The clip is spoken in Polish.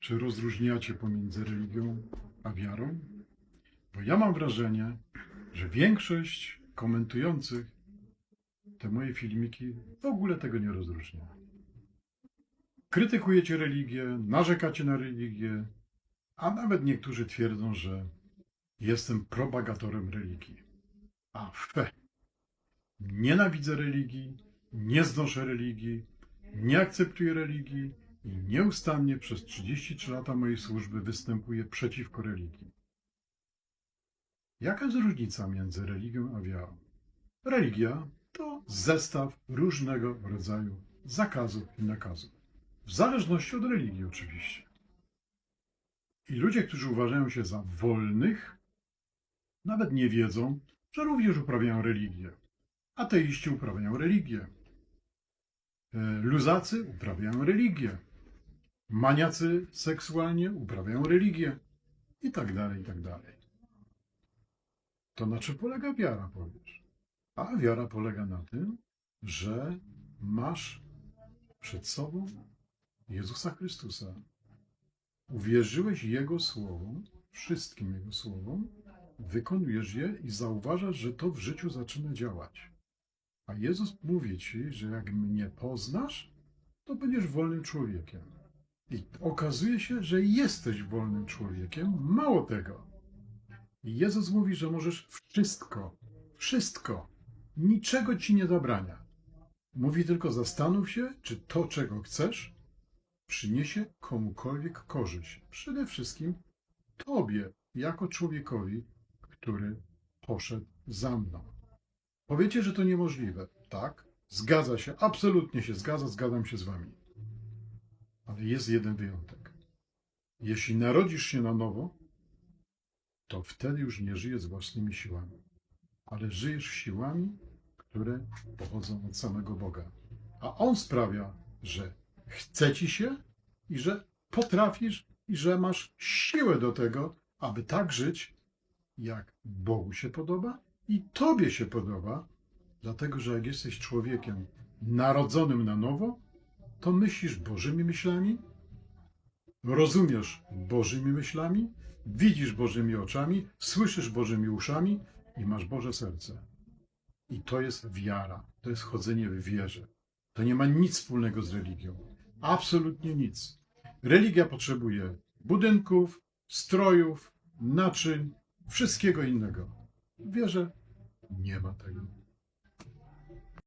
Czy rozróżniacie pomiędzy religią a wiarą? Bo ja mam wrażenie, że większość komentujących te moje filmiki w ogóle tego nie rozróżnia. Krytykujecie religię, narzekacie na religię, a nawet niektórzy twierdzą, że jestem propagatorem religii. A fe! Nienawidzę religii, nie znoszę religii, nie akceptuję religii i nieustannie przez 33 lata mojej służby występuję przeciwko religii. Jaka jest różnica między religią a wiarą? Religia to zestaw różnego rodzaju zakazów i nakazów. W zależności od religii, oczywiście. I ludzie, którzy uważają się za wolnych, nawet nie wiedzą, że również uprawiają religię. Ateiści uprawiają religię. E, Luzacy uprawiają religię. Maniacy seksualnie uprawiają religię. I tak dalej, i tak dalej. To na czym polega wiara, powiesz? A wiara polega na tym, że masz przed sobą Jezusa Chrystusa. Uwierzyłeś Jego słowom, wszystkim Jego słowom, wykonujesz je i zauważasz, że to w życiu zaczyna działać. A Jezus mówi ci, że jak mnie poznasz, to będziesz wolnym człowiekiem. I okazuje się, że jesteś wolnym człowiekiem. Mało tego. Jezus mówi, że możesz wszystko, wszystko, niczego ci nie zabrania. Mówi tylko zastanów się, czy to, czego chcesz, przyniesie komukolwiek korzyść. Przede wszystkim tobie, jako człowiekowi, który poszedł za mną. Powiecie, że to niemożliwe. Tak, zgadza się, absolutnie się zgadza, zgadzam się z wami. Ale jest jeden wyjątek. Jeśli narodzisz się na nowo, to wtedy już nie żyjesz własnymi siłami, ale żyjesz siłami, które pochodzą od samego Boga. A On sprawia, że chce ci się i że potrafisz i że masz siłę do tego, aby tak żyć, jak Bogu się podoba i Tobie się podoba, dlatego że jak jesteś człowiekiem narodzonym na nowo, to myślisz Bożymi myślami, rozumiesz Bożymi myślami, widzisz Bożymi oczami, słyszysz Bożymi uszami i masz Boże serce. I to jest wiara, to jest chodzenie w wierze. To nie ma nic wspólnego z religią. Absolutnie nic. Religia potrzebuje budynków, strojów, naczyń, wszystkiego innego. W wierze nie ma tego.